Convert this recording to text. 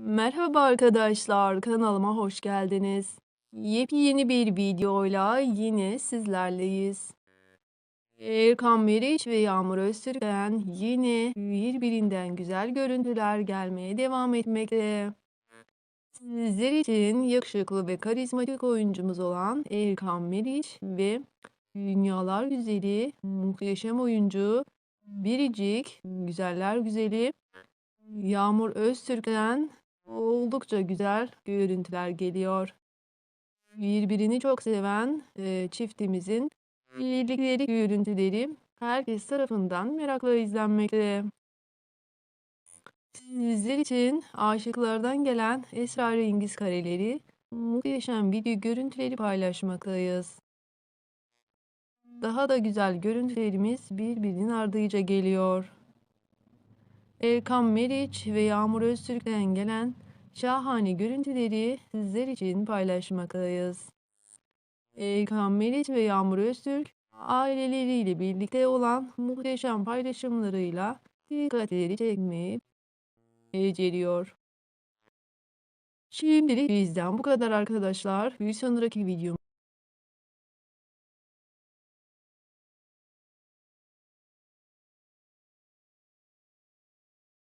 Merhaba arkadaşlar, kanalıma hoş geldiniz. Yepyeni bir videoyla yine sizlerleyiz. Erkan Meriç ve Yağmur Öztürk'ten yine birbirinden güzel görüntüler gelmeye devam etmekte. Sizler için yakışıklı ve karizmatik oyuncumuz olan Erkan Meriç ve dünyalar güzeli, muhteşem oyuncu, biricik, güzeller güzeli Yağmur Öztürk'ten oldukça güzel görüntüler geliyor. Birbirini çok seven e, çiftimizin birlikleri görüntüleri herkes tarafından merakla izlenmekte. Sizler için aşıklardan gelen esrarengiz kareleri, muhteşem video görüntüleri paylaşmaktayız. Daha da güzel görüntülerimiz birbirinin ardıyla geliyor. Erkan Meriç ve Yağmur Öztürk'ten gelen şahane görüntüleri sizler için paylaşmaktayız. Erkan Meriç ve Yağmur Öztürk aileleriyle birlikte olan muhteşem paylaşımlarıyla dikkatleri çekmeyi beceriyor. Şimdilik bizden bu kadar arkadaşlar. Bir sonraki videom